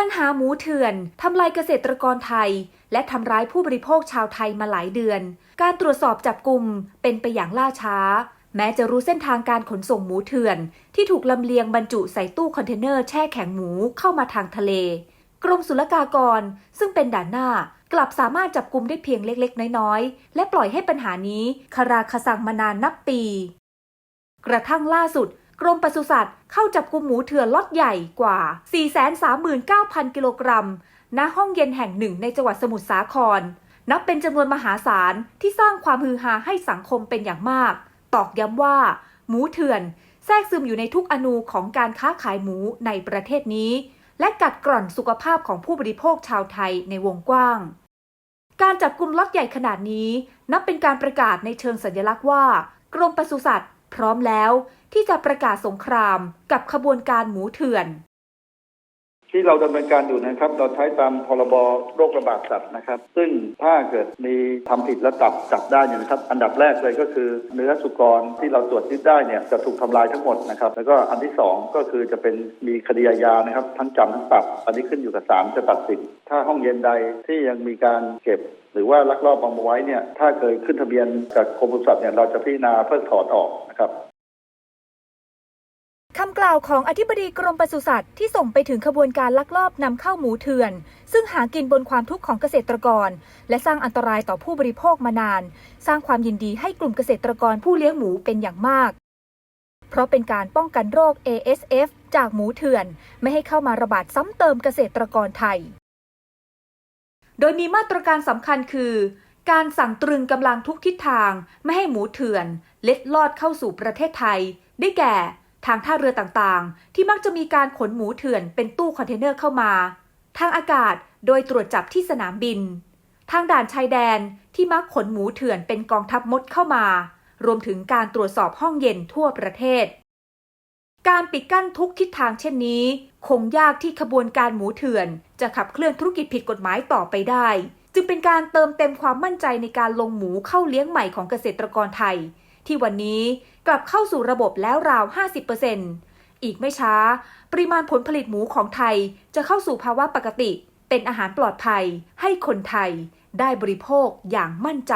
ปัญหาหมูเถื่อนทำลายเกษตรกรไทย และทำร้ายผู้บริโภคชาวไทยมาหลายเดือน การตรวจสอบจับกลุ่มเป็นไปอย่างล่าช้า แม้จะรู้เส้นทางการขนส่งหมูเถื่อน ที่ถูกลำเลียงบรรจุใส่ตู้คอนเทนเนอร์แช่แข็งหมูเข้ามาทางทะเล กรมศุลกากร ซึ่งเป็นด่านหน้ากลับสามารถจับกลุ่มได้เพียงเล็กๆ น้อยๆ และปล่อยให้ปัญหานี้คาราคาซังมานานนับปี กระทั่งล่าสุด กรมปศุสัตว์เข้าจับกุมหมูเถื่อนล็อตใหญ่กว่า 439,000 กิโลกรัม ณ ห้องเย็นแห่งหนึ่งในจังหวัดสมุทรสาคร นับเป็นจำนวนมหาศาลที่สร้างความฮือฮาให้สังคมเป็นอย่างมาก ตอกย้ำว่า หมูเถื่อนแทรกซึมอยู่ในทุกอนูของการค้าขายหมูในประเทศนี้ และกัดกร่อนสุขภาพของผู้บริโภคชาวไทยในวงกว้าง การจับกลุ่มล็อตใหญ่ขนาดนี้ นับเป็นการประกาศในเชิงสัญลักษณ์ว่า กรมปศุสัตว์ พร้อมแล้วที่จะประกาศสงครามกับขบวนการหมูเถื่อน ที่เราดำเนินการอยู่นะครับ เราใช้ตามพรบโรคระบาดสัตว์นะครับ ซึ่งถ้าเกิดมีทำผิดและจับจับได้เนี่ยนะครับ อันดับแรกเลยก็คือ เนื้อสุกรที่เราตรวจยึดได้เนี่ยจะถูกทำลายทั้งหมดนะครับ แล้วก็อันที่สองก็คือจะเป็นมีคดีอาญานะครับ ทั้งจำทั้งปรับ อันนี้ขึ้นอยู่กับศาลจะตัดสิน ถ้าห้องเย็นใดที่ยังมีการเก็บหรือว่าลักลอบเอามาไว้เนี่ยถ้าเคยขึ้นทะเบียนกับกรมปศุสัตว์เนี่ยเราจะพิจารณาเพิกถอนออกนะครับำกล่าวของอธิบดีกรมปศุสัตว์ที่ส่งไปถึงขบวนการลักลอบนำเข้าหมูเถื่อน ซึ่งหากินบนความทุกข์ของเกษตรกร และสร้างอันตรายต่อผู้บริโภคมานาน สร้างความยินดีให้กลุ่มเกษตรกรผู้เลี้ยงหมูเป็นอย่างมาก เพราะเป็นการป้องกันโรค ASF จากหมูเถื่อน ไม่ให้เข้ามาระบาดซ้ำเติมเกษตรกรไทย โดยมีมาตรการสำคัญคือ การสั่งตรึงกำลังทุกทิศทาง ไม่ให้หมูเถื่อน เล็ดลอดเข้าสู่ประเทศไทย ได้แก่ ทางท่าเรือต่างๆ ที่มักจะมีการขนหมูเถื่อนเป็นตู้คอนเทนเนอร์เข้ามา ทางอากาศโดยตรวจจับที่สนามบิน ทางด่านชายแดนที่มักขนหมูเถื่อนเป็นกองทัพมดเข้ามา รวมถึงการตรวจสอบห้องเย็นทั่วประเทศ การปิดกั้นทุกทิศทางเช่นนี้ คงยากที่ขบวนการหมูเถื่อน จะขับเคลื่อนธุรกิจผิดกฎหมายต่อไปได้ จึงเป็นการเติมเต็มความมั่นใจในการลงหมูเข้าเลี้ยงใหม่ของเกษตรกรไทย ที่วันนี้กลับเข้าสู่ระบบแล้วราว 50%อีกไม่ช้า ปริมาณผลผลิตหมูของไทยจะเข้าสู่ภาวะปกติ เป็นอาหารปลอดภัย ให้คนไทยได้บริโภคอย่างมั่นใจ